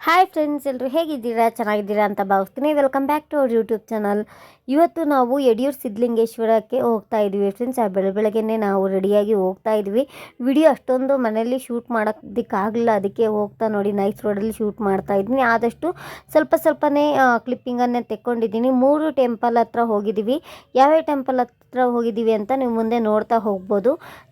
Hi friends ಎಲ್ಲರೂ ಹೇಗಿದ್ದೀರಾ? ಚೆನ್ನಾಗಿದ್ದೀರಾ ಅಂತ ಭಾವಿಸ್ತೀನಿ. Welcome back to our YouTube channel ಇವತ್ತು ನಾವು ಯಡಿಯೂರು ಸಿದ್ಧಲಿಂಗೇಶ್ವರಕ್ಕೆ ಹೋಗ್ತಾ ಇದ್ವಿ ಫ್ರೆಂಡ್ಸ್ ಆ ಬೆಳ ಬೆಳಗ್ಗೆನೇ ನಾವು ರೆಡಿಯಾಗಿ ಹೋಗ್ತಾ ಇದ್ವಿ ವಿಡಿಯೋ ಅಷ್ಟೊಂದು ಮನೆಯಲ್ಲಿ ಶೂಟ್ ಮಾಡೋದಕ್ಕಾಗಲಿಲ್ಲ. ಅದಕ್ಕೆ ಹೋಗ್ತಾ ನೋಡಿ ನೈಸ್ ರೋಡಲ್ಲಿ ಶೂಟ್ ಮಾಡ್ತಾ ಇದ್ದೀನಿ. ಆದಷ್ಟು ಸ್ವಲ್ಪ ಸ್ವಲ್ಪನೇ ಕ್ಲಿಪ್ಪಿಂಗನ್ನೇ ತೆಕ್ಕೊಂಡಿದ್ದೀನಿ. ಮೂರು ಟೆಂಪಲ್ ಹತ್ರ ಹೋಗಿದ್ದೀವಿ. ಯಾವ್ಯಾವ ಟೆಂಪಲ್ ಹತ್ರ ಹೋಗಿದ್ದೀವಿ ಅಂತ ನೀವು ಮುಂದೆ ನೋಡ್ತಾ ಹೋಗ್ಬೋದು.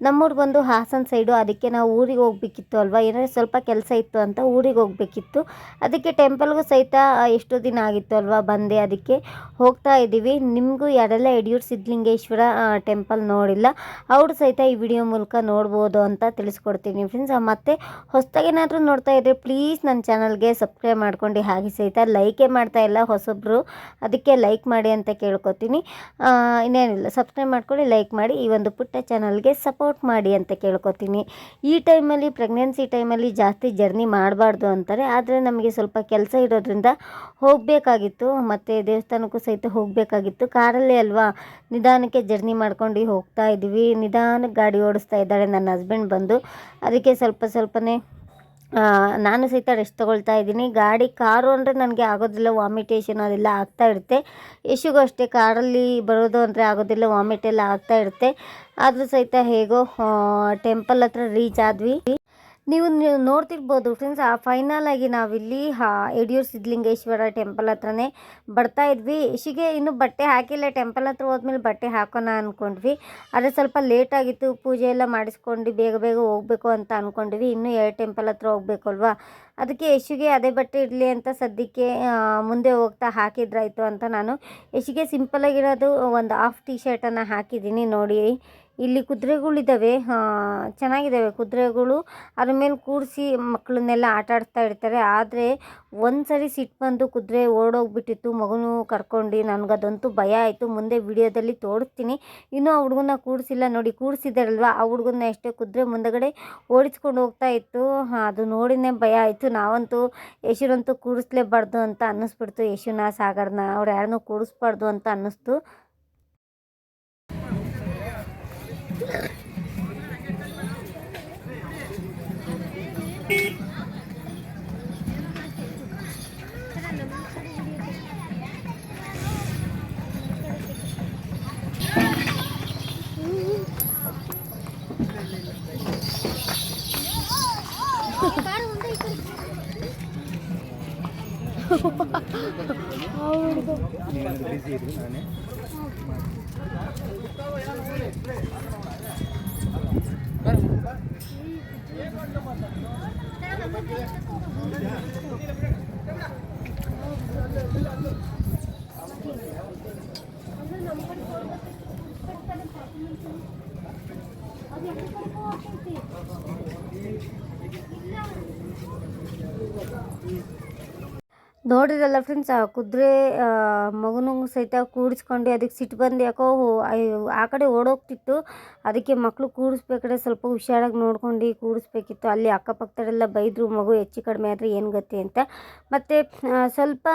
ನಮ್ಮೂರು ಬಂದು ಹಾಸನ ಸೈಡು ಅದಕ್ಕೆ ನಾವು ಊರಿಗೆ ಹೋಗ್ಬೇಕಿತ್ತು ಅಲ್ವಾ? ಏನಾದ್ರು ಸ್ವಲ್ಪ ಕೆಲಸ ಇತ್ತು ಅಂತ ಊರಿಗೆ ಹೋಗ್ಬೇಕಿತ್ತು. ಅದಕ್ಕೆ ಟೆಂಪಲ್ಗೂ ಸಹಿತ ಎಷ್ಟು ದಿನ ಆಗಿತ್ತು ಅಲ್ವಾ ಬಂದೆ ಅದಕ್ಕೆ. ಹೋಗ್ತಾ ಇದ್ದೀವಿ. ನಿಮಗೂ ಯಾರೆಲ್ಲ ಯಡಿಯೂರು ಸಿದ್ಧಲಿಂಗೇಶ್ವರ ಟೆಂಪಲ್ ನೋಡಿಲ್ಲ, ಅವರು ಸಹಿತ ಈ ವಿಡಿಯೋ ಮೂಲಕ ನೋಡ್ಬೋದು ಅಂತ ತಿಳಿಸ್ಕೊಡ್ತೀನಿ ಫ್ರೆಂಡ್ಸ್ ಮತ್ತು ಹೊಸ್ದಾಗೇನಾದರೂ ನೋಡ್ತಾ ಇದ್ದರೆ ಪ್ಲೀಸ್ ನನ್ನ ಚಾನಲ್ಗೆ ಸಬ್ಸ್ಕ್ರೈಬ್ ಮಾಡ್ಕೊಂಡು ಹಾಗೆ ಸಹಿತ ಲೈಕೇ ಮಾಡ್ತಾ ಇಲ್ಲ ಹೊಸೊಬ್ಬರು ಅದಕ್ಕೆ ಲೈಕ್ ಮಾಡಿ ಅಂತ ಕೇಳ್ಕೊತೀನಿ. ಇನ್ನೇನಿಲ್ಲ ಸಬ್ಸ್ಕ್ರೈಬ್ ಮಾಡ್ಕೊಳ್ಳಿ ಲೈಕ್ ಮಾಡಿ, ಈ ಒಂದು ಪುಟ್ಟ ಚಾನಲ್ಗೆ ಸಪೋರ್ಟ್ ಮಾಡಿ ಅಂತ ಕೇಳ್ಕೊತೀನಿ. ಈ ಟೈಮಲ್ಲಿ ಪ್ರೆಗ್ನೆನ್ಸಿ ಟೈಮಲ್ಲಿ ಜಾಸ್ತಿ ಜರ್ನಿ ಮಾಡಬಾರ್ದು ಅಂತಾರೆ, ಆದರೆ ನಮಗೆ ಸ್ವಲ್ಪ ಕೆಲಸ ಇರೋದ್ರಿಂದ ಹೋಗಬೇಕಾಗಿತ್ತು. ಮತ್ತು ದೇವಸ್ಥಾನಕ್ಕೂ ಸಹಿತ ಹೋಗಬೇಕಾಗಿತ್ತು. ಕಾರಲ್ಲಿ ಅಲ್ವಾ? ನಿಧಾನಕ್ಕೆ ಜರ್ನಿ ಮಾಡ್ಕೊಂಡು ಹೋಗ್ತಾ ಇದ್ವಿ. ನಿಧಾನಕ್ಕೆ ಗಾಡಿ ಓಡಿಸ್ತಾ ಇದ್ದಾಳೆ ನನ್ನ ಹಸ್ಬೆಂಡ್ ಬಂದು. ಅದಕ್ಕೆ ಸ್ವಲ್ಪ ಸ್ವಲ್ಪನೇ ನಾನು ಸಹಿತ ರೆಸ್ಟ್ ತೊಗೊಳ್ತಾ ಇದ್ದೀನಿ. ಗಾಡಿ, ಕಾರು ಅಂದರೆ ನನಗೆ ಆಗೋದಿಲ್ಲ. ವಾಮಿಟೇಷನ್ ಅದೆಲ್ಲ ಆಗ್ತಾ ಇರುತ್ತೆ. ಯಶುಗೂ ಅಷ್ಟೇ. ಕಾರಲ್ಲಿ ಬರೋದು ಅಂದರೆ ಆಗೋದಿಲ್ಲ. ವಾಮಿಟ್ ಎಲ್ಲ ಆಗ್ತಾ ಇರುತ್ತೆ. ಆದರೂ ಸಹಿತ ಹೇಗೋ ಟೆಂಪಲ್ ಹತ್ರ ರೀಚ್ ಆದ್ವಿ. ನೀವು ನೀವು ನೋಡ್ತಿರ್ಬೋದು ಫ್ರೆಂಡ್ಸ್ ಆ ಫೈನಲ್ ಆಗಿ ನಾವಿಲ್ಲಿ ಹಾ ಯಡಿಯೂರು ಸಿದ್ಧಲಿಂಗೇಶ್ವರ ಟೆಂಪಲ್ ಹತ್ರನೇ ಬರ್ತಾ ಇದ್ವಿ. ಇಶಿಗೆ ಇನ್ನೂ ಬಟ್ಟೆ ಹಾಕಿಲ್ಲ ಟೆಂಪಲ್ ಹತ್ರ ಹೋದ್ಮೇಲೆ ಬಟ್ಟೆ ಹಾಕೋಣ ಅಂದ್ಕೊಂಡ್ವಿ ಆದರೆ ಸ್ವಲ್ಪ ಲೇಟ್ ಆಗಿತ್ತು, ಪೂಜೆ ಎಲ್ಲ ಮಾಡಿಸ್ಕೊಂಡು ಬೇಗ ಬೇಗ ಹೋಗಬೇಕು ಅಂತ ಅಂದ್ಕೊಂಡ್ವಿ ಇನ್ನೂ ಎರಡು ಟೆಂಪಲ್ ಹತ್ರ ಹೋಗ್ಬೇಕಲ್ವಾ? ಅದಕ್ಕೆ ಯಶುಗೆ ಅದೇ ಬಟ್ಟೆ ಇರಲಿ ಅಂತ ಸದ್ಯಕ್ಕೆ ಮುಂದೆ ಹೋಗ್ತಾ ಹಾಕಿದ್ರಾಯ್ತು ಅಂತ ನಾನು. ಯಶಿಗೆ ಸಿಂಪಲಾಗಿರೋದು ಒಂದು ಹಾಫ್ ಟಿ ಶರ್ಟನ್ನು ಹಾಕಿದ್ದೀನಿ ನೋಡಿ. ಇಲ್ಲಿ ಕುದುರೆಗಳಿದ್ದಾವೆ ಚೆನ್ನಾಗಿದ್ದಾವೆ ಕುದುರೆಗಳು. ಅದ್ರ ಮೇಲೆ ಕೂರಿಸಿ ಮಕ್ಕಳನ್ನೆಲ್ಲ ಆಟ ಆಡಿಸ್ತಾ ಇರ್ತಾರೆ. ಆದರೆ ಒಂದು ಸರಿ ಸಿಟ್ಟು ಬಂದು ಕುದುರೆ ಓಡೋಗ್ಬಿಟ್ಟಿತ್ತು. ಮಗನೂ ಕರ್ಕೊಂಡು. ನನಗದಂತೂ ಭಯ ಆಯಿತು. ಮುಂದೆ ವಿಡಿಯೋದಲ್ಲಿ ತೋರಿಸ್ತೀನಿ. ಇನ್ನೂ ಆ ಹುಡುಗನ ಕೂಡಿಸಿಲ್ಲ ನೋಡಿ. ಕೂಡಿಸಿದಾರಲ್ವ ಆ ಹುಡುಗನ ಅಷ್ಟೇ ಕುದುರೆ ಮುಂದಗಡೆ ಓಡಿಸ್ಕೊಂಡು ಹೋಗ್ತಾ ಇತ್ತು. ಅದು ನೋಡಿನೇ ಭಯ ಆಯಿತು. ನಾವಂತೂ ಯಶುರಂತೂ ಕೂಡಿಸ್ಲೇಬಾರ್ದು ಅಂತ ಅನ್ನಿಸ್ಬಿಡ್ತು. ಯಶುನ, ಸಾಗರ್ನ, ಅವ್ರು ಯಾರನ್ನೂ ಕೂಡಿಸ್ಬಾರ್ದು ಅಂತ ಅನ್ನಿಸ್ತು. ಬಿಸಿ ನೋಡಿರಲ್ಲ ಫ್ರೆಂಡ್ಸ್ ಆ ಕುದುರೆ ಮಗನೂ ಸಹಿತ ಕೂಡಿಸ್ಕೊಂಡು ಅದಕ್ಕೆ ಸಿಟ್ಟು ಬಂದು ಯಾಕೋ ಆ ಕಡೆ ಓಡೋಗ್ತಿತ್ತು. ಅದಕ್ಕೆ ಮಕ್ಕಳು ಕೂಡಿಸ್ಬೇಕಾದ್ರೆ ಸ್ವಲ್ಪ ಹುಷಾರಾಗಿ ನೋಡ್ಕೊಂಡು ಕೂಡಿಸ್ಬೇಕಿತ್ತು. ಅಲ್ಲಿ ಅಕ್ಕಪಕ್ಕದಲ್ಲೆಲ್ಲ ಬೈದರು, ಮಗು ಹೆಚ್ಚು ಕಡಿಮೆ ಆದರೆ ಏನು ಗತಿ ಅಂತ. ಮತ್ತು ಸ್ವಲ್ಪ,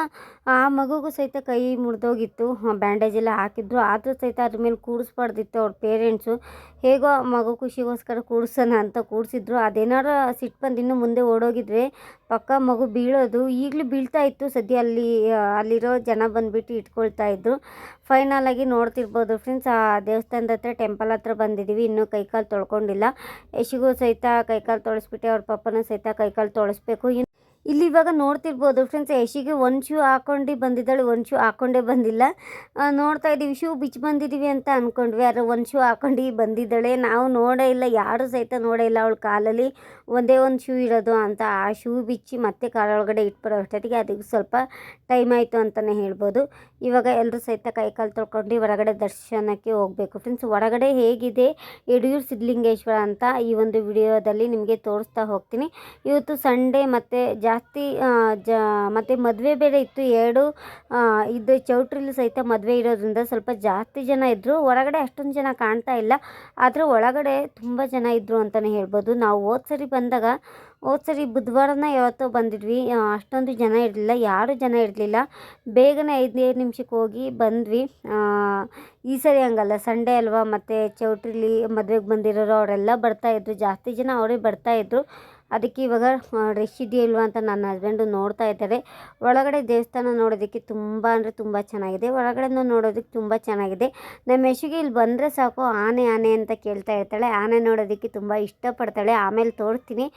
ಆ ಮಗುಗೂ ಸಹಿತ ಕೈ ಮುರಿದೋಗಿತ್ತು. ಬ್ಯಾಂಡೇಜ್ ಎಲ್ಲ ಹಾಕಿದ್ರು. ಆದರೂ ಸಹಿತ ಅದ್ರ ಮೇಲೆ ಕೂಡಿಸ್ಬಾರ್ದಿತ್ತು ಅವ್ರ ಪೇರೆಂಟ್ಸು ಹೇಗೋ ಮಗು ಖುಷಿಗೋಸ್ಕರ ಕೂಡಿಸೋಣ ಅಂತ ಕೂಡಿಸಿದ್ರು. ಅದೇನಾರ ಸಿಟ್ಟು ಬಂದು ಇನ್ನೂ ಮುಂದೆ ಓಡೋಗಿದ್ರೆ ಪಕ್ಕ ಮಗು ಬೀಳೋದು. ಈಗಲೂ ಬೀಳ್ತಾ ಇತ್ತು. ಸದ್ಯ ಅಲ್ಲಿ ಅಲ್ಲಿರೋ ಜನ ಬಂದುಬಿಟ್ಟು ಇಟ್ಕೊಳ್ತಾ ಇದ್ದರು ಫೈನಲ್ ಆಗಿ ನೋಡ್ತಿರ್ಬೋದು ಫ್ರೆಂಡ್ಸ್ ಆ, ದೇವಸ್ಥಾನದ ಹತ್ರ ಟೆಂಪಲ್ ಹತ್ರ ಬಂದಿದ್ದೀವಿ ಇನ್ನೂ ಕೈಕಾಲು ತೊಳ್ಕೊಂಡಿಲ್ಲ. ಯಶಿಗೂ ಸಹಿತ ಕೈಕಾಲು ತೊಳಸ್ಬಿಟ್ಟು. ಅವ್ರ ಪಪ್ಪನ ಸಹಿತ ಕೈಕಾಲು ತೊಳಸ್ಬೇಕು. ಇಲ್ಲಿ ಇವಾಗ ನೋಡ್ತಿರ್ಬೋದು ಫ್ರೆಂಡ್ಸ್ ಯಶಿಗೆ ಒಂದು ಶೂ ಹಾಕೊಂಡು ಬಂದಿದ್ದಾಳೆ ಒಂದು ಶೂ ಹಾಕೊಂಡೇ ಬಂದಿಲ್ಲ. ನೋಡ್ತಾ ಇದ್ದೀವಿ ಶೂ ಬಿಚ್ಚಿ ಬಂದಿದ್ದೀವಿ ಅಂತ ಅಂದ್ಕೊಂಡ್ವಿ ಆದರೆ ಒಂದು ಶೂ ಹಾಕೊಂಡು ಬಂದಿದ್ದಾಳೆ. ನಾವು ನೋಡೇ ಇಲ್ಲ, ಯಾರೂ ಸಹಿತ ನೋಡೇ ಇಲ್ಲ ಅವಳ ಕಾಲಲ್ಲಿ. ಒಂದೇ ಒಂದು ಶೂ ಇರೋದು ಅಂತ ಆ ಶೂ ಬಿಚ್ಚಿ ಮತ್ತೆ ಕಾಲೊಳಗಡೆ ಇಟ್ಬಿಡೋ ಅಷ್ಟೊತ್ತಿಗೆ ಅದಕ್ಕೆ ಸ್ವಲ್ಪ ಟೈಮ್ ಆಯಿತು ಅಂತಲೇ ಹೇಳ್ಬೋದು. ಇವಾಗ ಎಲ್ಲರೂ ಸಹಿತ ಕೈಕಾಲು ತೊಳ್ಕೊಂಡು ಹೊರಗಡೆ ದರ್ಶನಕ್ಕೆ ಹೋಗಬೇಕು. ಫ್ರೆಂಡ್ಸ್ ಹೊರಗಡೆ ಹೇಗಿದೆ ಯಡಿಯೂರು ಸಿದ್ಧಲಿಂಗೇಶ್ವರ ಅಂತ ಈ ಒಂದು ವಿಡಿಯೋದಲ್ಲಿ ನಿಮಗೆ ತೋರಿಸ್ತಾ ಹೋಗ್ತೀನಿ. ಇವತ್ತು ಸಂಡೇ ಮತ್ತು ಜಾಸ್ತಿ ಜ, ಮತ್ತು ಮದುವೆ ಬೇರೆ ಇತ್ತು, ಎರಡು ಇದು ಚೌಟ್ರಿಲಿ ಸಹಿತ ಮದುವೆ ಇರೋದ್ರಿಂದ ಸ್ವಲ್ಪ ಜಾಸ್ತಿ ಜನ ಇದ್ದರು ಹೊರಗಡೆ ಅಷ್ಟೊಂದು ಜನ ಕಾಣ್ತಾ ಇಲ್ಲ. ಆದರೆ ಒಳಗಡೆ ತುಂಬ ಜನ ಇದ್ದರು ಅಂತಲೇ ಹೇಳ್ಬೋದು. ನಾವು ಹೋದ ಸರಿ ಬಂದಾಗ, ಹೋದ ಸರಿ ಬುಧವಾರನ ಯಾವತ್ತೋ ಬಂದಿದ್ವಿ. ಅಷ್ಟೊಂದು ಜನ ಇರಲಿಲ್ಲ. ಯಾರೂ ಜನ ಇರಲಿಲ್ಲ. ಬೇಗನೆ ಐದೈದು ನಿಮಿಷಕ್ಕೆ ಹೋಗಿ ಬಂದ್ವಿ. ಈ ಸರಿ ಹಂಗಲ್ಲ. ಸಂಡೇ ಅಲ್ವಾ, ಮತ್ತು ಚೌಟ್ರಿಲಿ ಮದುವೆಗೆ ಬಂದಿರೋರು ಅವರೆಲ್ಲ ಬರ್ತಾಯಿದ್ರು ಜಾಸ್ತಿ ಜನ ಅವರೇ ಬರ್ತಾಯಿದ್ರು ಅದಕ್ಕೆ ಇವಾಗ ರಶ್ ಇದೆಯೋ ಇಲ್ವಾ ಅಂತ ನನ್ನ ಹಸ್ಬೆಂಡು ನೋಡ್ತಾ ಇದ್ದಾರೆ. ಒಳಗಡೆ ದೇವಸ್ಥಾನ ನೋಡೋದಕ್ಕೆ ತುಂಬ ಅಂದರೆ ತುಂಬ ಚೆನ್ನಾಗಿದೆ. ಒಳಗಡೆನೂ ನೋಡೋದಕ್ಕೆ ತುಂಬ ಚೆನ್ನಾಗಿದೆ. ನಮ್ಮ ಯಶಿಗೆ ಇಲ್ಲಿ ಬಂದರೆ ಸಾಕು, ಆನೆ ಆನೆ ಅಂತ ಕೇಳ್ತಾ ಇರ್ತಾಳೆ. ಆನೆ ನೋಡೋದಕ್ಕೆ ತುಂಬ ಇಷ್ಟಪಡ್ತಾಳೆ. ಆಮೇಲೆ ತೋರಿಸ್ತೀನಿ.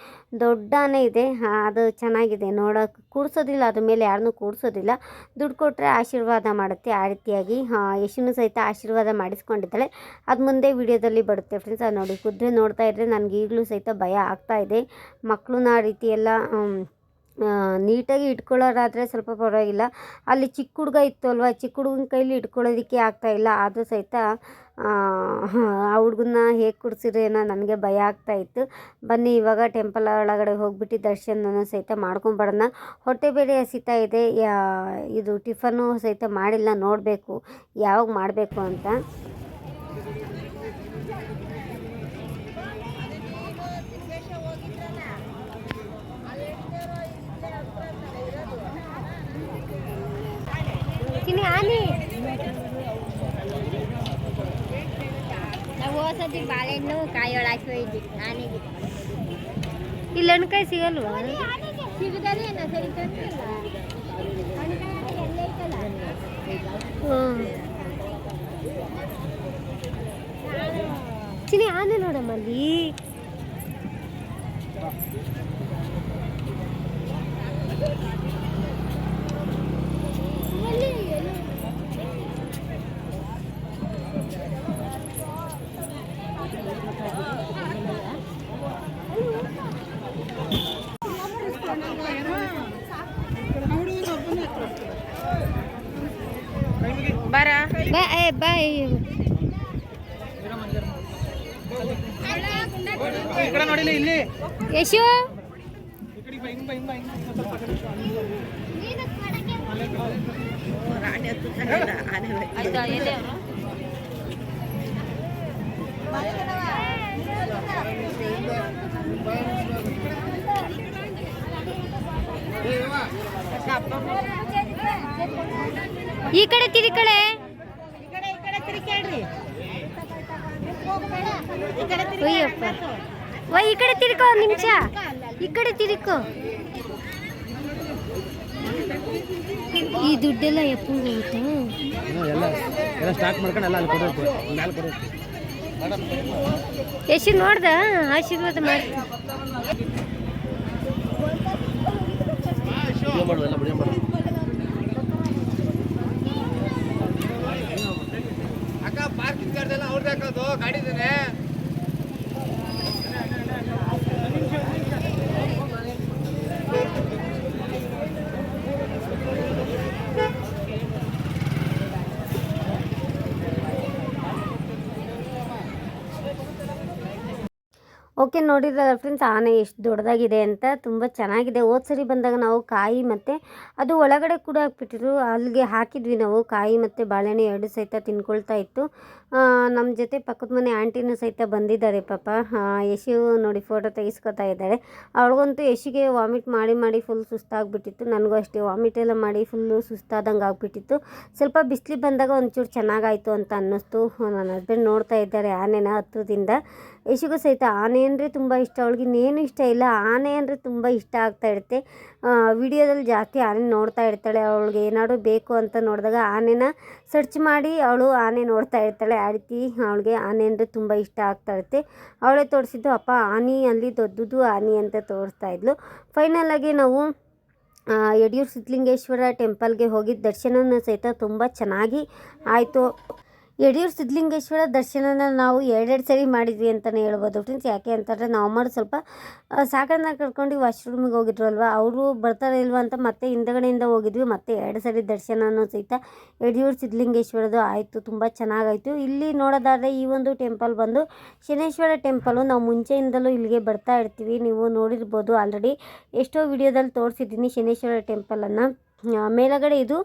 ದೊಡ್ಡ ಆನೆ ಇದೆ. ಅದು ಚೆನ್ನಾಗಿದೆ. ನೋಡೋಕೆ ಕೂರಿಸೋದಿಲ್ಲ. ಅದ್ರ ಮೇಲೆ ಯಾರನ್ನೂ ಕೂರಿಸೋದಿಲ್ಲ. ದುಡ್ಡು ಕೊಟ್ಟರೆ ಆಶೀರ್ವಾದ ಮಾಡುತ್ತೆ. ಆ ರೀತಿಯಾಗಿ ಯಶುನು ಸಹಿತ ಆಶೀರ್ವಾದ ಮಾಡಿಸ್ಕೊಂಡಿದ್ದಾಳೆ. ಅದು ಮುಂದೆ ವಿಡಿಯೋದಲ್ಲಿ ಬರುತ್ತೆ ಫ್ರೆಂಡ್ಸ್ ಅದು ನೋಡಿ, ಕುದುರೆ ನೋಡ್ತಾ ಇದ್ದರೆ ನನಗೆ ಈಗಲೂ ಸಹಿತ ಭಯ ಆಗ್ತಾ ಇದೆ. ಮಕ್ಕಳನ್ನ ಆ ರೀತಿ ಎಲ್ಲ ನೀಟಾಗಿ ಇಟ್ಕೊಳ್ಳೋರಾದರೆ ಸ್ವಲ್ಪ ಪರವಾಗಿಲ್ಲ. ಅಲ್ಲಿ ಚಿಕ್ಕ ಹುಡುಗ ಇತ್ತು ಅಲ್ವಾ? ಚಿಕ್ಕ ಹುಡುಗನ ಕೈಲಿ ಇಟ್ಕೊಳ್ಳೋದಕ್ಕೆ ಆಗ್ತಾ ಇಲ್ಲ. ಆದರೂ ಸಹಿತ, ಆ ಹುಡುಗನ್ನ ಹೇಗೆ ಕುಡಿಸಿದ್ರೇನೋ ನನಗೆ ಭಯ ಆಗ್ತಾ ಇತ್ತು. ಬನ್ನಿ, ಇವಾಗ ಟೆಂಪಲ್ ಒಳಗಡೆ ಹೋಗ್ಬಿಟ್ಟು ದರ್ಶನನ ಸಹಿತ ಮಾಡ್ಕೊಂಬರೋಣ. ಹೊಟ್ಟೆ ಬೇರೆ ಹಸಿತಾ ಇದೆ. ಇದು ಟಿಫನ್ನು ಸಹಿತ ಮಾಡಿಲ್ಲ, ನೋಡಬೇಕು. ಯಾವಾಗ ಮಾಡಬೇಕು ಅಂತ. ಆನೆ. ನಾವು ಹೋಸತಿ ಬಾಳೆಹಣ್ಣು ಕಾಯಿ ಒಳಗೆ ಹೋಯ್ತಿ ಆನೆಗೆ. ಇಲ್ಲಿ ಹಣ್ಕಾಯಿ ಸಿಗಲ್ವಾ? ಸಿಗದಲ್ಲ ಏನೋ ಸರಿ ತಂದಿಲ್ಲ ಹಣ್ಣುಕಾಯಿ ಎಲ್ಲ ಐತಲ್ಲ. ಹ್ಞೂ ಚಿನಿ ಆನೆ ನೋಡಮ್ಮ ಅಲ್ಲಿ. ಬರ ಬಾ ಏ ಬಾ ಈ ಕಡೆ ತಿರಿ ಕಡೆ ಈ ಕಡೆ ತಿರ್ಕೋ ಒಂದು ನಿಮಿಷ. ಈ ಕಡೆ ತಿರ್ಕೋ. ಈ ದುಡ್ಡೆಲ್ಲ ಎಪ್ಪಂಗೆ ಹೋಗುತ್ತಾ? ಎಲ್ಲ. ಎಲ್ಲ ಸ್ಟಾರ್ಟ್ ಮಾಡ್ಕೊಂಡು ಎಲ್ಲ ಅಲ್ಲಿ ಕೊಡೋದು. ಮ್ಯಾಲೆ ಕೊಡೋದು. ಯಶು ನೋಡ್ದ? ಆಶೀರ್ವಾದ ಮಾಡಿ ಅಕ್ಕ ಪಾರ್ಕಿಂಗ್ ಚಾರ್ಜ್ ಎಲ್ಲ ಅವ್ರದ್ದು ಹಾಕೋದು ಓಕೆ ನೋಡಿದ್ರಲ್ಲ ಫ್ರೆಂಡ್ಸ್, ಆನೆ ಎಷ್ಟು ದೊಡ್ಡದಾಗಿದೆ ಅಂತ ತುಂಬ ಚೆನ್ನಾಗಿದೆ. ಹೋದ ಸರಿ ಬಂದಾಗ ನಾವು ಕಾಯಿ ಮತ್ತು ಅದು ಒಳಗಡೆ ಕೂಡ ಹಾಕ್ಬಿಟ್ಟಿದ್ರು. ಅಲ್ಲಿಗೆ ಹಾಕಿದ್ವಿ ನಾವು ಕಾಯಿ ಮತ್ತು ಬಾಳೆಹಣ್ಣು ಎರಡು ಸಹಿತ ತಿನ್ಕೊಳ್ತಾ ಇತ್ತು. ನಮ್ಮ ಜೊತೆ ಪಕ್ಕದ ಮನೆ ಆಂಟಿನೂ ಸಹಿತ ಬಂದಿದ್ದಾರೆ ಪಾಪ. ಯಶು ನೋಡಿ ಫೋಟೋ ತೆಗೆಸ್ಕೊತಾ ಇದ್ದಾಳೆ. ಅವಳಿಗಂತೂ ಯಶಿಗೆ ವಾಮಿಟ್ ಮಾಡಿ ಮಾಡಿ ಫುಲ್ ಸುಸ್ತಾಗ್ಬಿಟ್ಟಿತ್ತು. ನನಗೂ ಅಷ್ಟೇ ವಾಮಿಟ್ ಎಲ್ಲ ಮಾಡಿ ಫುಲ್ಲು ಸುಸ್ತಾದಂಗೆ ಆಗ್ಬಿಟ್ಟಿತ್ತು. ಸ್ವಲ್ಪ ಬಿಸಿಲು ಬಂದಾಗ ಒಂಚೂರು ಚೆನ್ನಾಗಾಯಿತು ಅಂತ ಅನ್ನಿಸ್ತು. ನನ್ನ ಹಸ್ಬೆಂಡ್ ನೋಡ್ತಾ ಇದ್ದಾರೆ ಆನೆನ ಹತ್ರದಿಂದ ಯಶಿಗೂ ಸಹಿತ ಆನೆ ಅಂದರೆ ತುಂಬ ಇಷ್ಟ. ಅವಳಿಗೆ ಇನ್ನೇನು ಇಷ್ಟ ಇಲ್ಲ. ಆನೆ ಅಂದರೆ ತುಂಬ ಇಷ್ಟ ಆಗ್ತಾ ಇರುತ್ತೆ. ವಿಡಿಯೋದಲ್ಲಿ ಜಾಸ್ತಿ ಆನೆ ನೋಡ್ತಾ ಇರ್ತಾಳೆ, ಅವಳಿಗೆ ಏನಾದರೂ ಬೇಕು ಅಂತ ನೋಡಿದಾಗ ಆನೆನ ಸರ್ಚ್ ಮಾಡಿ ಅವಳು ಆನೆ ನೋಡ್ತಾ ಇರ್ತಾಳೆ. ಆ ರೀತಿ ಅವಳಿಗೆ ಆನೆ ಅಂದರೆ ತುಂಬ ಇಷ್ಟ ಆಗ್ತಾ ಇರುತ್ತೆ. ಅವಳೇ ತೋರಿಸಿದ್ದು, ಅಪ್ಪ, ಆನೆ ಅಲ್ಲಿ ದೊಡ್ಡದು ಆನೆ ಅಂತ ತೋರಿಸ್ತಾ ಇದ್ಲು. ಫೈನಲ್ ಆಗಿ ನಾವು ಯಡಿಯೂರು ಸಿದ್ಧಲಿಂಗೇಶ್ವರ ಟೆಂಪಲ್ಗೆ ಹೋಗಿ ದರ್ಶನನ ಸಹಿತ ತುಂಬ ಚೆನ್ನಾಗಿ ಆಯಿತು. ಯಡಿಯೂರು ಸಿದ್ಧಲಿಂಗೇಶ್ವರ ದರ್ಶನನ ನಾವು ಎರಡೆರಡು ಸರಿ ಮಾಡಿದ್ವಿ ಅಂತಲೇ ಹೇಳ್ಬೋದು. ಫ್ರೆಂಡ್ಸ್ ಯಾಕೆ ಅಂತಂದರೆ ನಾವು ಮಾಡಿ ಸ್ವಲ್ಪ ಸಾಕಣ್ಣ ಕರ್ಕೊಂಡು ವಾಶ್ರೂಮಿಗೆ ಹೋಗಿದ್ರು ಅಲ್ವಾ ಅವರು ಬರ್ತಾರೆ ಇಲ್ವಾ ಅಂತ ಮತ್ತೆ ಹಿಂದಗಡೆಯಿಂದ ಹೋಗಿದ್ವಿ. ಮತ್ತೆ ಎರಡು ಸರಿ ದರ್ಶನನೂ ಸಹಿತ ಯಡಿಯೂರು ಸಿದ್ಧಲಿಂಗೇಶ್ವರದು ಆಯಿತು. ತುಂಬ ಚೆನ್ನಾಗಾಯಿತು. ಇಲ್ಲಿ ನೋಡೋದಾದರೆ ಈ ಒಂದು ಟೆಂಪಲ್ ಬಂದು ಶನೇಶ್ವರ ಟೆಂಪಲು ನಾವು ಮುಂಚೆಯಿಂದಲೂ ಇಲ್ಲಿಗೆ ಬರ್ತಾ ಇರ್ತೀವಿ. ನೀವು ನೋಡಿರ್ಬೋದು ಆಲ್ರೆಡಿ ಎಷ್ಟೋ ವಿಡಿಯೋದಲ್ಲಿ ತೋರಿಸಿದ್ದೀನಿ ಶನೇಶ್ವರ ಟೆಂಪಲನ್ನು ಮೇಲಗಡೆ ಇದು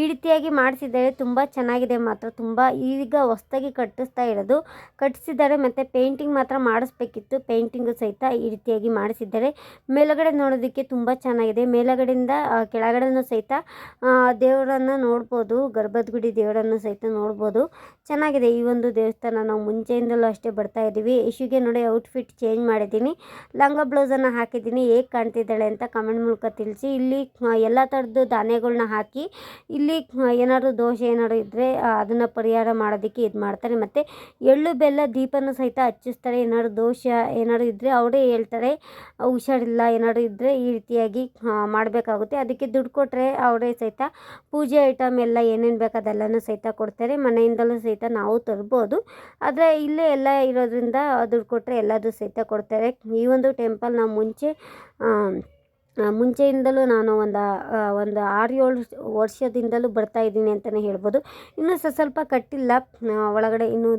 ಈ ರೀತಿಯಾಗಿ ಮಾಡಿಸಿದ್ದಾರೆ ತುಂಬ ಚೆನ್ನಾಗಿದೆ ಮಾತ್ರ. ತುಂಬ ಈಗ ಹೊಸ್ದಾಗಿ ಕಟ್ಟಿಸ್ತಾ ಇರೋದು. ಕಟ್ಟಿಸಿದ್ದಾರೆ ಮತ್ತು ಪೇಂಟಿಂಗ್ ಮಾತ್ರ ಮಾಡಿಸ್ಬೇಕಿತ್ತು. ಪೇಂಟಿಂಗು ಸಹಿತ ಈ ರೀತಿಯಾಗಿ ಮಾಡಿಸಿದ್ದಾರೆ. ಮೇಲುಗಡೆ ನೋಡೋದಕ್ಕೆ ತುಂಬ ಚೆನ್ನಾಗಿದೆ. ಮೇಲುಗಡೆಯಿಂದ ಕೆಳಗಡೆನೂ ಸಹಿತ ದೇವರನ್ನು ನೋಡ್ಬೋದು. ಗರ್ಭದ ಗುಡಿ ದೇವರನ್ನು ಸಹಿತ ನೋಡ್ಬೋದು. ಚೆನ್ನಾಗಿದೆ. ಈ ಒಂದು ದೇವಸ್ಥಾನ ನಾವು ಮುಂಚೆಯಿಂದಲೂ ಅಷ್ಟೇ ಬರ್ತಾ ಇದ್ದೀವಿ. ಯಶುಗೆ ನೋಡಿ ಔಟ್ಫಿಟ್ ಚೇಂಜ್ ಮಾಡಿದ್ದೀನಿ. ಲಂಗ ಬ್ಲೌಸನ್ನು ಹಾಕಿದ್ದೀನಿ. ಹೇಗೆ ಕಾಣ್ತಿದ್ದಾಳೆ ಅಂತ ಕಮೆಂಟ್ ಮೂಲಕ ತಿಳಿಸಿ. ಇಲ್ಲಿ ಎಲ್ಲ ಥರದ್ದು ಧಾನ್ಯಗಳ್ನ ಹಾಕಿ ಇಲ್ಲಿ ಏನಾದರೂ ದೋಷ ಏನಾದ್ರು ಇದ್ದರೆ ಅದನ್ನು ಪರಿಹಾರ ಮಾಡೋದಕ್ಕೆ ಇದು ಮಾಡ್ತಾರೆ. ಮತ್ತು ಎಳ್ಳು ಬೆಲ್ಲ ದೀಪನೂ ಸಹಿತ ಹಚ್ಚಿಸ್ತಾರೆ. ಏನಾದ್ರು ದೋಷ ಏನಾದ್ರು ಇದ್ದರೆ ಅವರೇ ಹೇಳ್ತಾರೆ. ಹುಷಾರಿಲ್ಲ, ಏನಾದ್ರು ಇದ್ದರೆ ಈ ರೀತಿಯಾಗಿ ಮಾಡಬೇಕಾಗುತ್ತೆ. ಅದಕ್ಕೆ ದುಡ್ಡು ಕೊಟ್ಟರೆ ಅವರೇ ಸಹಿತ ಪೂಜೆ ಐಟಮ್ ಎಲ್ಲ ಏನೇನು ಬೇಕು ಅದೆಲ್ಲನೂ ಸಹಿತ ಕೊಡ್ತಾರೆ. ಮನೆಯಿಂದಲೂ ಸಹಿತ ನಾವು ತರ್ಬೋದು. ಆದರೆ ಇಲ್ಲೇ ಎಲ್ಲ ಇರೋದ್ರಿಂದ ದುಡ್ಡು ಕೊಟ್ಟರೆ ಎಲ್ಲದೂ ಸಹಿತ ಕೊಡ್ತಾರೆ. ಈ ಒಂದು ಟೆಂಪಲ್ ನಾವು ಮುಂಚೆ ಮುಂಚೆಯಿಂದಲೂ ನಾನು ಒಂದು ಒಂದು ಆರು ಏಳು ವರ್ಷದಿಂದಲೂ ಬರ್ತಾ ಇದ್ದೀನಿ ಅಂತಲೇ ಹೇಳ್ಬೋದು. ಇನ್ನೂ ಸ್ವಲ್ಪ ಕಟ್ಟಿಲ್ಲ. ಒಳಗಡೆ ಇನ್ನೂ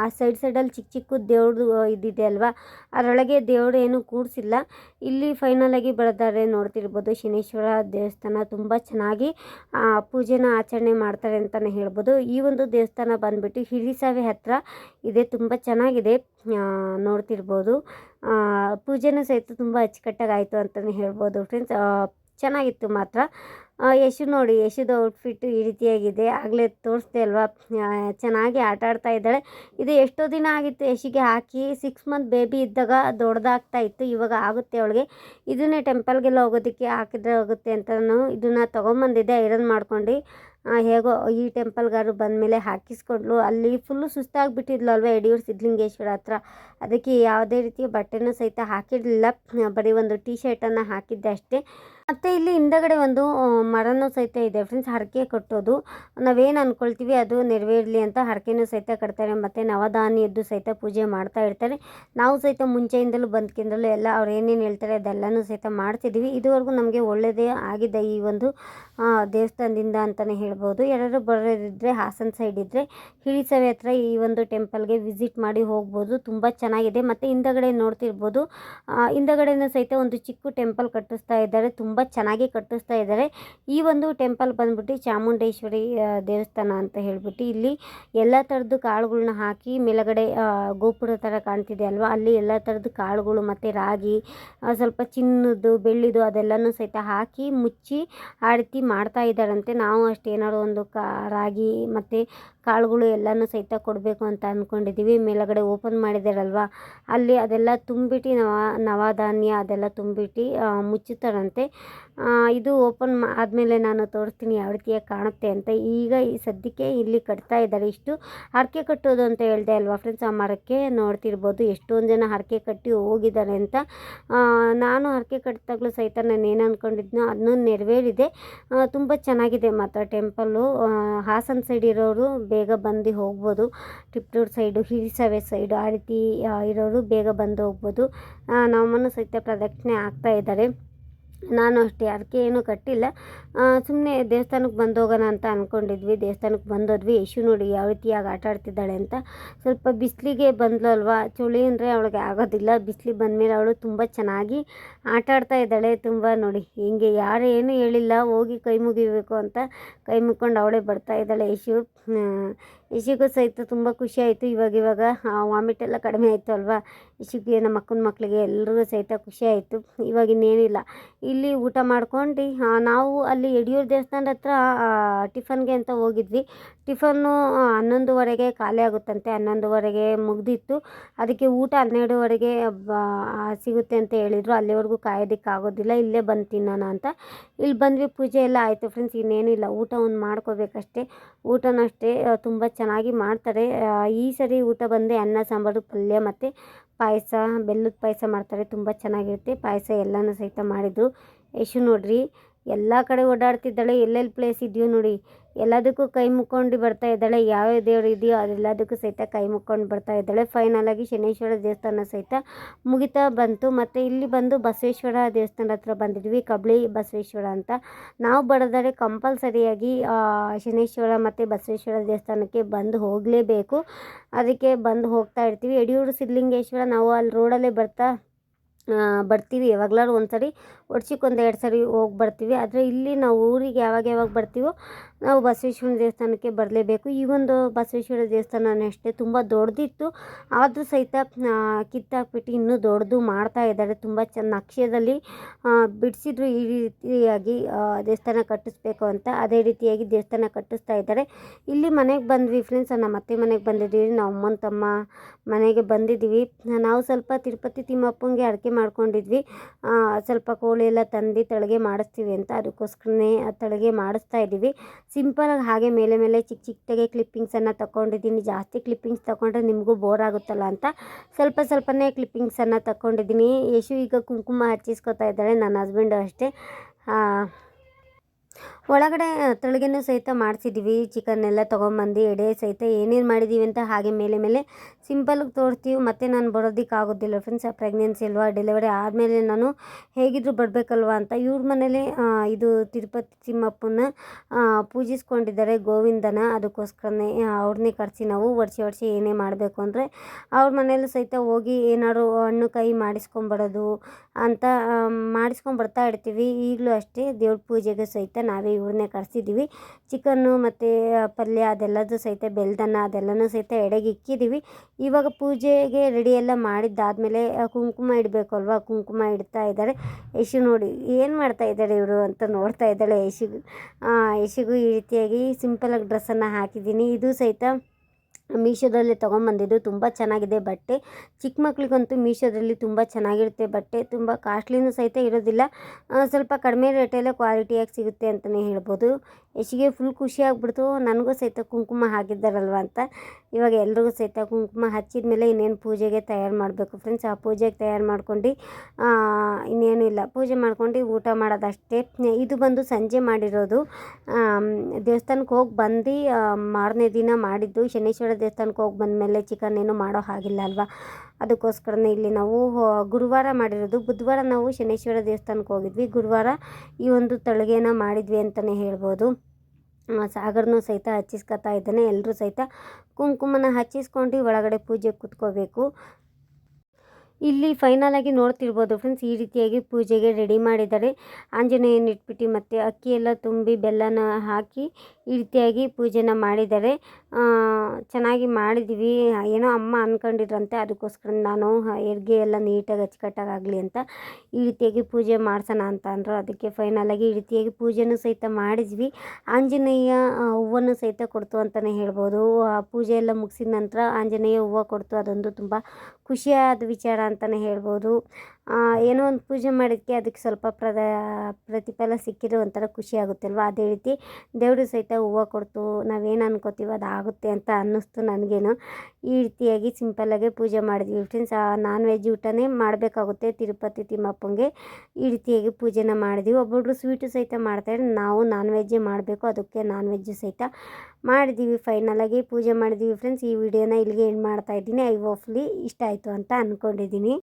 ಆ, ಸೈಡ್ ಸೈಡಲ್ಲಿ ಚಿಕ್ಕ ಚಿಕ್ಕ ದೇವ್ರದ್ದು ಇದಿದೆ ಅಲ್ವಾ? ಅದರೊಳಗೆ ದೇವರು ಏನು ಕೂಡಿಸಿಲ್ಲ ಇಲ್ಲಿ ಫೈನಲಾಗಿ ಬೆಳೆದಾರೆ ನೋಡ್ತಿರ್ಬೋದು. ಶನೇಶ್ವರ ದೇವಸ್ಥಾನ ತುಂಬ ಚೆನ್ನಾಗಿ ಪೂಜೆನ ಆಚರಣೆ ಮಾಡ್ತಾರೆ ಅಂತಲೇ ಹೇಳ್ಬೋದು. ಈ ಒಂದು ದೇವಸ್ಥಾನ ಬಂದುಬಿಟ್ಟು ಹಿರಿಸಾವೆ ಹತ್ತಿರ ಇದೆ. ತುಂಬ ಚೆನ್ನಾಗಿದೆ. ನೋಡ್ತಿರ್ಬೋದು. ಪೂಜೆನೂ ಸಹಿತ ತುಂಬ ಅಚ್ಚುಕಟ್ಟಾಗಾಯಿತು ಅಂತಲೇ ಹೇಳ್ಬೋದು ಫ್ರೆಂಡ್ಸ್ ಚೆನ್ನಾಗಿತ್ತು ಮಾತ್ರ. ಯಶು ನೋಡಿ, ಯಶುದ ಔಟ್ಫಿಟ್ಟು ಈ ರೀತಿಯಾಗಿದೆ. ಆಗಲೇ ತೋರಿಸ್ದೆ ಅಲ್ವಾ? ಚೆನ್ನಾಗಿ ಆಟ ಆಡ್ತಾ ಇದ್ದಾಳೆ. ಇದು ಎಷ್ಟೋ ದಿನ ಆಗಿತ್ತು ಯಶಿಗೆ ಹಾಕಿ. ಸಿಕ್ಸ್ ಮಂತ್ ಬೇಬಿ ಇದ್ದಾಗ ದೊಡ್ಡದಾಗ್ತಾ ಇತ್ತು. ಇವಾಗ ಆಗುತ್ತೆ ಅವಳಿಗೆ. ಇದನ್ನೇ ಟೆಂಪಲ್ಗೆಲ್ಲ ಹೋಗೋದಕ್ಕೆ ಹಾಕಿದ್ರೆ ಹೋಗುತ್ತೆ ನಾನು ಇದನ್ನು ತೊಗೊಂಬಂದಿದ್ದೆ, ಐರನ್ ಮಾಡ್ಕೊಂಡು. ಹೇಗೋ ಈ ಟೆಂಪಲ್ಗಾರು ಬಂದಮೇಲೆ ಹಾಕಿಸ್ಕೊಂಡ್ಲು ಅಲ್ಲಿ ಫುಲ್ಲು ಸುಸ್ತಾಗಿಬಿಟ್ಟಿದ್ಲು ಅಲ್ವಾ ಯಡಿಯೂರು ಸಿದ್ಧಲಿಂಗೇಶ್ವರ ಹತ್ರ. ಅದಕ್ಕೆ ಯಾವುದೇ ರೀತಿಯ ಬಟ್ಟೆನೂ ಸಹಿತ ಹಾಕಿರಲಿಲ್ಲ. ಬರೀ ಒಂದು ಟೀ ಶರ್ಟನ್ನು ಹಾಕಿದ್ದೆ ಅಷ್ಟೇ. ಮತ್ತು ಇಲ್ಲಿ ಹಿಂದಗಡೆ ಒಂದು ಮರನು ಸಹಿತ ಇದೆ. ಫ್ರೆಂಡ್ಸ್ ಹರಕೆ ಕಟ್ಟೋದು. ನಾವೇನು ಅಂದ್ಕೊಳ್ತೀವಿ ಅದು ನೆರವೇರಲಿ ಅಂತ ಹರಕೆನೂ ಸಹಿತ ಕಟ್ತಾರೆ. ಮತ್ತು ನವಧಾನ್ಯದ್ದು ಸಹಿತ ಪೂಜೆ ಮಾಡ್ತಾ ಇರ್ತಾರೆ. ನಾವು ಸಹಿತ ಮುಂಚೆಯಿಂದಲೂ ಬಂದ್ಕಿಂದಲೂ ಎಲ್ಲ ಅವ್ರು ಏನೇನು ಹೇಳ್ತಾರೆ ಅದೆಲ್ಲನೂ ಸಹಿತ ಮಾಡ್ತಿದ್ದೀವಿ ಇದುವರೆಗೂ ನಮಗೆ ಒಳ್ಳೆಯದೇ ಆಗಿದೆ ಈ ಒಂದು ದೇವಸ್ಥಾನದಿಂದ ಅಂತಲೇ ಹೇಳ್ಬೋದು. ಯಾರಾದರೂ ಬರೋದಿದ್ದರೆ ಹಾಸನ ಸೈಡ್ ಇದ್ದರೆ ಹಿಳಿಸವೆ ಹತ್ರ ಈ ಒಂದು ಟೆಂಪಲ್ಗೆ ವಿಸಿಟ್ ಮಾಡಿ ಹೋಗ್ಬೋದು. ತುಂಬ ಚೆನ್ನಾಗಿದೆ. ಮತ್ತು ಹಿಂದಗಡೆ ನೋಡ್ತಿರ್ಬೋದು ಹಿಂದಗಡೆಯೂ ಸಹಿತ ಒಂದು ಚಿಕ್ಕ ಟೆಂಪಲ್ ಕಟ್ಟಿಸ್ತಾ ಇದ್ದಾರೆ. ತುಂಬ ಚೆನ್ನಾಗಿ ಕಟ್ಟಿಸ್ತಾ ಇದ್ದಾರೆ. ಈ ಒಂದು ಟೆಂಪಲ್ ಬಂದ್ಬಿಟ್ಟು ಚಾಮುಂಡೇಶ್ವರಿ ದೇವಸ್ಥಾನ ಅಂತ ಹೇಳ್ಬಿಟ್ಟು ಇಲ್ಲಿ ಎಲ್ಲ ಥರದ್ದು ಕಾಳುಗಳನ್ನ ಹಾಕಿ ಮೇಲಗಡೆ ಗೋಪುರ ಥರ ಕಾಣ್ತಿದೆ ಅಲ್ವಾ? ಅಲ್ಲಿ ಎಲ್ಲ ಥರದ್ದು ಕಾಳುಗಳು ಮತ್ತು ರಾಗಿ ಸ್ವಲ್ಪ ಚಿನ್ನದ್ದು ಬೆಳ್ಳಿದು ಅದೆಲ್ಲನೂ ಸಹಿತ ಹಾಕಿ ಮುಚ್ಚಿ ಆ ರೀತಿ ಮಾಡ್ತಾ ಇದ್ದಾರಂತೆ. ನಾವು ಅಷ್ಟೇ ಏನಾದ್ರು ಒಂದು ಕಾ, ರಾಗಿ ಮತ್ತು ಕಾಳುಗಳು ಎಲ್ಲನೂ ಸಹಿತ ಕೊಡಬೇಕು ಅಂತ ಅಂದ್ಕೊಂಡಿದ್ದೀವಿ ಮೇಲಗಡೆ ಓಪನ್ ಮಾಡಿದಾರಲ್ವ? ಅಲ್ಲಿ ಅದೆಲ್ಲ ತುಂಬಿಟ್ಟು ನವ, ನವಧಾನ್ಯ ಅದೆಲ್ಲ ತುಂಬಿಟ್ಟು ಮುಚ್ಚುತ್ತಾರಂತೆ. ಇದು ಓಪನ್ ಆದಮೇಲೆ ನಾನು ತೋರಿಸ್ತೀನಿ ಯಾವ ರೀತಿಯಾಗಿ ಕಾಣುತ್ತೆ ಅಂತ. ಈಗ ಈ ಸದ್ಯಕ್ಕೆ ಇಲ್ಲಿ ಕಟ್ತಾ ಇದ್ದಾರೆ. ಇಷ್ಟು ಹರಕೆ ಕಟ್ಟೋದು ಅಂತ ಹೇಳಿದೆ ಅಲ್ವಾ ಫ್ರೆಂಡ್ಸ್ ಆ ಮರಕ್ಕೆ ನೋಡ್ತಿರ್ಬೋದು ಎಷ್ಟೊಂದು ಜನ ಹರಕೆ ಕಟ್ಟಿ ಹೋಗಿದ್ದಾರೆ ಅಂತ. ನಾನು ಹರಕೆ ಕಟ್ಟಿದಾಗಲೂ ಸಹಿತ ನಾನು ಏನು ಅಂದ್ಕೊಂಡಿದ್ನೋ ಅದನ್ನೂ ನೆರವೇರಿದೆ. ತುಂಬ ಚೆನ್ನಾಗಿದೆ ಮಾತ್ರ ಟೆಂಪಲ್ಲು ಹಾಸನ ಸೈಡ್ ಇರೋರು ಬೇಗ ಬಂದು ಹೋಗ್ಬೋದು. ಟಿಪ್ಟೂರ್ ಸೈಡು ಹಿರಿಸವೆ ಸೈಡು ಆ ರೀತಿ ಇರೋರು ಬೇಗ ಬಂದು ಹೋಗ್ಬೋದು. ನಮ್ಮನ್ನು ಸಹಿತ ಪ್ರದಕ್ಷಿಣೆ ಆಗ್ತಾ ಇದ್ದಾರೆ. ನಾನು ಅಷ್ಟೇ, ಅದಕ್ಕೆ ಏನೂ ಕಟ್ಟಿಲ್ಲ. ಸುಮ್ಮನೆ ದೇವಸ್ಥಾನಕ್ಕೆ ಬಂದೋಗೋಣ ಅಂತ ಅಂದ್ಕೊಂಡಿದ್ವಿ ದೇವಸ್ಥಾನಕ್ಕೆ ಬಂದೋದ್ವಿ. ಯಶು ನೋಡಿ ಯಾವ ರೀತಿಯಾಗಿ ಆಟ ಆಡ್ತಿದ್ದಾಳೆ ಅಂತ. ಸ್ವಲ್ಪ ಬಿಸಿಲಿಗೆ ಬಂದ್ಲು ಅಲ್ವಾ ಚಳಿ ಅಂದರೆ ಅವಳಿಗೆ ಆಗೋದಿಲ್ಲ. ಬಿಸಿಲಿಗೆ ಬಂದಮೇಲೆ ಅವಳು ತುಂಬ ಚೆನ್ನಾಗಿ ಆಟ ಆಡ್ತಾ ಇದ್ದಾಳೆ ತುಂಬ ನೋಡಿ. ಹಿಂಗೆ ಯಾರು ಏನೂ ಹೇಳಿಲ್ಲ. ಹೋಗಿ ಕೈ ಮುಗಿಬೇಕು ಅಂತ ಕೈ ಮುಗ್ಕೊಂಡು ಅವಳೇ ಬರ್ತಾ ಇದ್ದಾಳೆ ಯಶು. ಆ, ಯಶಿಗೂ ಸಹಿತ ತುಂಬ ಖುಷಿ ಆಯಿತು. ಇವಾಗ ಇವಾಗ ವಾಮಿಟ್ ಎಲ್ಲ ಕಡಿಮೆ ಆಯಿತು ಅಲ್ವಾ? ಇಶಿಗೆ ನಮ್ಮ ಅಕ್ಕನ ಮಕ್ಕಳಿಗೆ ಎಲ್ಲರಿಗೂ ಸಹಿತ ಖುಷಿ ಆಯಿತು. ಇವಾಗ ಇನ್ನೇನಿಲ್ಲ. ಇಲ್ಲಿ ಊಟ ಮಾಡ್ಕೊಂಡು ನಾವು ಅಲ್ಲಿ ಯಡಿಯೂರು ದೇವಸ್ಥಾನದ ಹತ್ರ ಟಿಫನ್ಗೆ ಅಂತ ಹೋಗಿದ್ವಿ. ಟಿಫನ್ನು ಹನ್ನೊಂದುವರೆಗೆ ಖಾಲಿ ಆಗುತ್ತಂತೆ. ಹನ್ನೊಂದುವರೆಗೆ ಮುಗ್ದಿತ್ತು. ಅದಕ್ಕೆ ಊಟ ಹನ್ನೆರಡುವರೆಗೆ ಸಿಗುತ್ತೆ ಅಂತ ಹೇಳಿದರು. ಅಲ್ಲಿವರೆಗೂ ಕಾಯೋದಕ್ಕೆ ಆಗೋದಿಲ್ಲ ಇಲ್ಲೇ ಬಂದು ತಿನ್ನೋಣ ಅಂತ. ಇಲ್ಲಿ ಬಂದ್ವಿ. ಪೂಜೆ ಎಲ್ಲ ಆಯಿತು ಫ್ರೆಂಡ್ಸ್. ಇನ್ನೇನಿಲ್ಲ. ಊಟ ಒಂದು ಮಾಡ್ಕೋಬೇಕಷ್ಟೇ. ಊಟನೂ ಅಷ್ಟೇ ತುಂಬ ಚೆನ್ನಾಗಿ ಮಾಡ್ತಾರೆ. ಈ ಸರಿ ಊಟ ಬಂದು ಅನ್ನ, ಸಾಂಬಾರು, ಪಲ್ಯ ಮತ್ತು ಪಾಯಸ, ಬೆಲ್ಲದ ಪಾಯಸ ಮಾಡ್ತಾರೆ. ತುಂಬ ಚೆನ್ನಾಗಿರುತ್ತೆ. ಪಾಯಸ ಎಲ್ಲನೂ ಸಹಿತ ಮಾಡಿದರು ಯಶು ನೋಡ್ರಿ. ಎಲ್ಲ ಕಡೆ ಓಡಾಡ್ತಿದ್ದಾಳೆ. ಎಲ್ಲೆಲ್ಲಿ ಪ್ಲೇಸ್ ಇದೆಯೋ ನೋಡಿ. ಎಲ್ಲದಕ್ಕೂ ಕೈ ಮುಕ್ಕೊಂಡು ಬರ್ತಾ ಇದ್ದಾಳೆ. ಯಾವ್ಯಾವ ದೇವ್ರು ಇದೆಯೋ ಅದೆಲ್ಲದಕ್ಕೂ ಸಹಿತ ಕೈ ಮುಕ್ಕೊಂಡು ಬರ್ತಾ ಇದ್ದಾಳೆ. ಫೈನಲಾಗಿ ಶನೇಶ್ವರ ದೇವಸ್ಥಾನ ಸಹಿತ ಮುಗಿತಾ ಬಂತು. ಮತ್ತು ಇಲ್ಲಿ ಬಂದು ಬಸವೇಶ್ವರ ದೇವಸ್ಥಾನದ ಹತ್ರ ಬಂದಿದ್ವಿ. ಕಬ್ಳಿ ಬಸವೇಶ್ವರ ಅಂತ. ನಾವು ಬರೋದಾದ್ರೆ ಕಂಪಲ್ಸರಿಯಾಗಿ ಶನೇಶ್ವರ ಮತ್ತು ಬಸವೇಶ್ವರ ದೇವಸ್ಥಾನಕ್ಕೆ ಬಂದು ಹೋಗಲೇಬೇಕು. ಅದಕ್ಕೆ ಬಂದು ಹೋಗ್ತಾ ಇರ್ತೀವಿ. ಯಡಿಯೂರು ಸಿದ್ಧಲಿಂಗೇಶ್ವರ ನಾವು ಅಲ್ಲಿ ರೋಡಲ್ಲೇ ಬರ್ತಾ ಬರ್ತೀವಿ. ಯಾವಾಗ್ಲಾದ್ರು ಒಂದು ಸರಿ ವರ್ಷಕ್ಕೆ ಒಂದು ಎರಡು ಸರಿ ಹೋಗಿ ಬರ್ತೀವಿ. ಆದರೆ ಇಲ್ಲಿ ನಾವು ಊರಿಗೆ ಯಾವಾಗ ಯಾವಾಗ ಬರ್ತೀವೋ ನಾವು ಬಸವೇಶ್ವರನ ದೇವಸ್ಥಾನಕ್ಕೆ ಬರಲೇಬೇಕು. ಈ ಒಂದು ಬಸವೇಶ್ವರ ದೇವಸ್ಥಾನ ಅಷ್ಟೇ ತುಂಬ ದೊಡ್ಡದಿತ್ತು. ಆದರೂ ಸಹಿತ ಕಿತ್ತಾಕ್ಬಿಟ್ಟು ಇನ್ನೂ ದೊಡ್ಡದು ಮಾಡ್ತಾ ಇದ್ದಾರೆ. ತುಂಬ ಚೆನ್ನ ನಕ್ಷೆದಲ್ಲಿ ಬಿಡಿಸಿದ್ರು ಈ ರೀತಿಯಾಗಿ ದೇವಸ್ಥಾನ ಕಟ್ಟಿಸ್ಬೇಕು ಅಂತ ಅದೇ ರೀತಿಯಾಗಿ ದೇವಸ್ಥಾನ ಕಟ್ಟಿಸ್ತಾ ಇದ್ದಾರೆ. ಇಲ್ಲಿ ಮನೆಗೆ ಬಂದ್ವಿ ಫ್ರೆಂಡ್ಸ್ ನಮ್ಮ ಅತ್ತೆ ಮನೆಗೆ ಬಂದಿದ್ದೀವಿ ನಾವು ಅಮ್ಮನ ತಮ್ಮ ಮನೆಗೆ ಬಂದಿದ್ದೀವಿ. ನಾವು ಸ್ವಲ್ಪ ತಿರುಪತಿ ತಿಮ್ಮಪ್ಪಂಗೆ ಅಡಿಕೆ ಮಾಡ್ಕೊಂಡಿದ್ವಿ. ಸ್ವಲ್ಪ ಕೋಳಿ ಎಲ್ಲ ತಂದು ತಳಗೆ ಮಾಡಿಸ್ತೀವಿ ಅಂತ ಅದಕ್ಕೋಸ್ಕರನೇ ತಳಗೆ ಮಾಡಿಸ್ತಾ ಇದ್ದೀವಿ. ಸಿಂಪಲಾಗಿ ಹಾಗೆ ಮೇಲೆ ಮೇಲೆ ಚಿಕ್ಕ ಚಿಕ್ಕದಾಗೆ ಕ್ಲಿಪ್ಪಿಂಗ್ಸನ್ನು ತಗೊಂಡಿದ್ದೀನಿ ಜಾಸ್ತಿ ಕ್ಲಿಪ್ಪಿಂಗ್ಸ್ ತಗೊಂಡ್ರೆ ನಿಮಗೂ ಬೋರ್ ಆಗುತ್ತಲ್ಲ ಅಂತ ಸ್ವಲ್ಪ ಸ್ವಲ್ಪನೇ ಕ್ಲಿಪ್ಪಿಂಗ್ಸನ್ನು ತಗೊಂಡಿದ್ದೀನಿ ಯಶು ಈಗ ಕುಂಕುಮ ಹಚ್ಚಿಸ್ಕೊತಾ ಇದ್ದಾಳೆ. ನನ್ನ ಹಸ್ಬೆಂಡು ಅಷ್ಟೇ. ಒಳಗಡೆ ತಳಿಗೆನೂ ಸಹಿತ ಮಾಡಿಸಿದ್ದೀವಿ ಚಿಕನ್ ಎಲ್ಲ ತೊಗೊಂಬಂದು ಎಡೆ ಸಹಿತ ಏನೇನು ಮಾಡಿದ್ದೀವಿ ಅಂತ ಹಾಗೆ ಮೇಲೆ ಮೇಲೆ ಸಿಂಪಲ್ಗೆ ತೋರಿಸ್ತೀವಿ. ಮತ್ತು ನಾನು ಬರೋದಕ್ಕೆ ಆಗೋದಿಲ್ಲ ಫ್ರೆಂಡ್ಸ್ ಪ್ರೆಗ್ನೆನ್ಸಿ ಅಲ್ವಾ ಡೆಲಿವರಿ ಆದಮೇಲೆ ನಾನು ಹೇಗಿದ್ರು ಬರಬೇಕಲ್ವಾ ಅಂತ ಇವ್ರ ಮನೇಲಿ ಇದು ತಿರುಪತಿ ತಿಮ್ಮಪ್ಪನ ಪೂಜಿಸ್ಕೊಂಡಿದ್ದಾರೆ ಗೋವಿಂದನ. ಅದಕ್ಕೋಸ್ಕರನೇ ಅವ್ರನ್ನೇ ಕರೆಸಿ ನಾವು ವರ್ಷಿ ವರ್ಷಿ ಏನೇ ಮಾಡಬೇಕು ಅಂದರೆ ಅವ್ರ ಮನೇಲೂ ಸಹಿತ ಹೋಗಿ ಏನಾದ್ರು ಹಣ್ಣು ಕೈ ಮಾಡಿಸ್ಕೊಂಬರೋದು ಅಂತ ಮಾಡಿಸ್ಕೊಂಬರ್ತಾ ಇರ್ತೀವಿ. ಈಗಲೂ ಅಷ್ಟೇ ದೇವ್ರ ಪೂಜೆಗೆ ಸಹಿತ ನಾವೇ ಇವ್ರನ್ನೇ ಕರೆಸಿದ್ದೀವಿ ಚಿಕನ್ನು ಮತ್ತು ಪಲ್ಯ ಅದೆಲ್ಲದು ಸಹಿತ, ಬೆಲ್ದನ್ನ ಅದೆಲ್ಲನೂ ಸಹಿತ ಎಡೆಗೆ ಇಕ್ಕಿದ್ದೀವಿ ಇವಾಗ ಪೂಜೆಗೆ ರೆಡಿ ಎಲ್ಲ ಮಾಡಿದ್ದಾದಮೇಲೆ ಕುಂಕುಮ ಇಡಬೇಕು ಅಲ್ವಾ ಕುಂಕುಮ ಇಡ್ತಾ ಇದ್ದಾರೆ. ಯಶು ನೋಡಿ, ಏನು ಮಾಡ್ತಾ ಇದ್ದಾಳೆ ಇವರು ಅಂತ ನೋಡ್ತಾ ಇದ್ದಾಳೆ ಯಶಿಗೂ ಯಶಿಗೂ ಈ ರೀತಿಯಾಗಿ ಸಿಂಪಲಾಗಿ ಡ್ರೆಸ್ಸನ್ನು ಹಾಕಿದ್ದೀನಿ. ಇದು ಸಹಿತ ಮೀಶೋದಲ್ಲಿ ತೊಗೊಂಬಂದಿದ್ದು ತುಂಬ ಚೆನ್ನಾಗಿದೆ ಬಟ್ಟೆ. ಚಿಕ್ಕ ಮಕ್ಳಿಗಂತೂ ಮೀಶೋದಲ್ಲಿ ತುಂಬ ಚೆನ್ನಾಗಿರುತ್ತೆ ಬಟ್ಟೆ. ತುಂಬ ಕಾಸ್ಟ್ಲಿನೂ ಸಹಿತ ಇರೋದಿಲ್ಲ. ಸ್ವಲ್ಪ ಕಡಿಮೆ ರೇಟಲ್ಲೇ ಕ್ವಾಲಿಟಿಯಾಗಿ ಸಿಗುತ್ತೆ ಅಂತಲೇ ಹೇಳ್ಬೋದು. ಯಶಿಗೆ ಫುಲ್ ಖುಷಿ ನನಗೂ ಸಹಿತ ಕುಂಕುಮ ಹಾಕಿದ್ದಾರಲ್ವ ಅಂತ. ಇವಾಗ ಎಲ್ರಿಗೂ ಸಹಿತ ಕುಂಕುಮ ಹಚ್ಚಿದ ಮೇಲೆ ಇನ್ನೇನು ಪೂಜೆಗೆ ತಯಾರು ಮಾಡಬೇಕು ಫ್ರೆಂಡ್ಸ್ ಆ ಪೂಜೆಗೆ ತಯಾರು ಮಾಡ್ಕೊಂಡು ಇನ್ನೇನು ಇಲ್ಲ. ಪೂಜೆ ಮಾಡ್ಕೊಂಡು ಊಟ ಮಾಡೋದಷ್ಟೇ. ಇದು ಬಂದು ಸಂಜೆ ಮಾಡಿರೋದು. ದೇವಸ್ಥಾನಕ್ಕೆ ಹೋಗಿ ಬಂದು ಮಾರನೇ ದಿನ ಮಾಡಿದ್ದು. ಶನೇಶ್ವರ ದೇವಸ್ಥಾನಕ್ಕೆ ಹೋಗಿ ಬಂದಮೇಲೆ ಚಿಕನ್ ಏನು ಮಾಡೋ ಹಾಗಿಲ್ಲ ಅಲ್ವಾ? ಅದಕ್ಕೋಸ್ಕರನೇ ಇಲ್ಲಿ ನಾವು ಗುರುವಾರ ಮಾಡಿರೋದು. ಬುಧವಾರ ನಾವು ಶನೇಶ್ವರ ದೇವಸ್ಥಾನಕ್ಕೆ ಹೋಗಿದ್ವಿ. ಗುರುವಾರ ಈ ಒಂದು ತಳಿಗೆನ ಮಾಡಿದ್ವಿ ಅಂತಲೇ ಹೇಳ್ಬೋದು. ಸಾಗರನು ಸಹಿತ ಹಚ್ಚಿಸ್ಕೊತಾ ಇದ್ದಾನೆ. ಎಲ್ಲರೂ ಸಹಿತ ಕುಂಕುಮನ ಹಚ್ಚಿಸ್ಕೊಂಡು ಒಳಗಡೆ ಪೂಜೆಗೆ ಕೂತ್ಕೋಬೇಕು. ಇಲ್ಲಿ ಫೈನಲ್ ಆಗಿ ನೋಡ್ತಿರ್ಬೋದು ಫ್ರೆಂಡ್ಸ್ ಈ ರೀತಿಯಾಗಿ ಪೂಜೆಗೆ ರೆಡಿ ಮಾಡಿದ್ದಾರೆ. ಆಂಜನೇಯನ ಇಟ್ಬಿಟ್ಟು ಮತ್ತು ಅಕ್ಕಿ ಎಲ್ಲ ತುಂಬಿ ಬೆಲ್ಲನ ಹಾಕಿ ಈ ರೀತಿಯಾಗಿ ಪೂಜೆನ ಮಾಡಿದ್ದಾರೆ. ಚೆನ್ನಾಗಿ ಮಾಡಿದ್ವಿ ಏನೋ ಅಮ್ಮ ಅಂದ್ಕೊಂಡಿದ್ರಂತೆ ಅದಕ್ಕೋಸ್ಕರ ನಾನು ಹೆರಿಗೆ ಎಲ್ಲ ನೀಟಾಗಿ ಅಚ್ಚುಕಟ್ಟಾಗಲಿ ಅಂತ ಈ ರೀತಿಯಾಗಿ ಪೂಜೆ ಮಾಡ್ಸೋಣ ಅಂತ ಅಂದರು. ಅದಕ್ಕೆ ಫೈನಲ್ ಆಗಿ ಈ ರೀತಿಯಾಗಿ ಪೂಜೆನೂ ಸಹಿತ ಮಾಡಿದ್ವಿ. ಆಂಜನೇಯ ಹೂವನ್ನು ಸಹಿತ ಕೊಡ್ತು ಅಂತಲೇ ಹೇಳ್ಬೋದು. ಆ, ಪೂಜೆ ಎಲ್ಲ ಮುಗಿಸಿದ ನಂತರ ಆಂಜನೇಯ ಹೂವು ಕೊಡ್ತು. ಅದೊಂದು ತುಂಬ ಖುಷಿಯಾದ ವಿಚಾರ ಅಂತಲೇ ಹೇಳ್ಬೋದು. ಏನೋ ಒಂದು ಪೂಜೆ ಮಾಡಿದ್ದಕ್ಕೆ ಅದಕ್ಕೆ ಸ್ವಲ್ಪ ಪ್ರದ, ಪ್ರತಿಫಲ ಸಿಕ್ಕಿದ್ರೆ ಒಂಥರ ಖುಷಿ ಆಗುತ್ತಲ್ವ? ಅದೇ ರೀತಿ ದೇವರು ಸಹಿತ ಹೂವು ಕೊಡ್ತು, ನಾವೇನು ಅನ್ಕೋತೀವೋ ಅದು ಆಗುತ್ತೆ ಅಂತ ಅನ್ನಿಸ್ತು ನನಗೇನು. ಈ ರೀತಿಯಾಗಿ ಸಿಂಪಲ್ಲಾಗಿ ಪೂಜೆ ಮಾಡಿದ್ವಿ ಫ್ರೆಂಡ್ಸ್ ನಾನ್ ವೆಜ್ ಊಟನೇ ಮಾಡಬೇಕಾಗುತ್ತೆ ತಿರುಪತಿ ತಿಮ್ಮಪ್ಪಂಗೆ. ಈ ರೀತಿಯಾಗಿ ಪೂಜೆನ ಮಾಡಿದ್ವಿ. ಒಬ್ಬೊಬ್ರು ಸ್ವೀಟು ಸಹಿತ ಮಾಡ್ತಾರೆ ನಾವು ನಾನ್ ವೆಜ್ಜೇ ಮಾಡಬೇಕು, ಅದಕ್ಕೆ ನಾನ್ ವೆಜ್ಜು ಸಹಿತ ಮಾಡಿದ್ದೀವಿ ಫೈನಲಾಗಿ ಪೂಜೆ ಮಾಡಿದ್ದೀವಿ ಫ್ರೆಂಡ್ಸ್ ಈ ವಿಡಿಯೋನ ಇಲ್ಲಿಗೆ ಏನು ಮಾಡ್ತಾಯಿದ್ದೀನಿ ಐ ಹೋಪ್ಲಿ ಇಷ್ಟ ಆಯಿತು ಅಂತ ಅಂದ್ಕೊಂಡಿದ್ದೀನಿ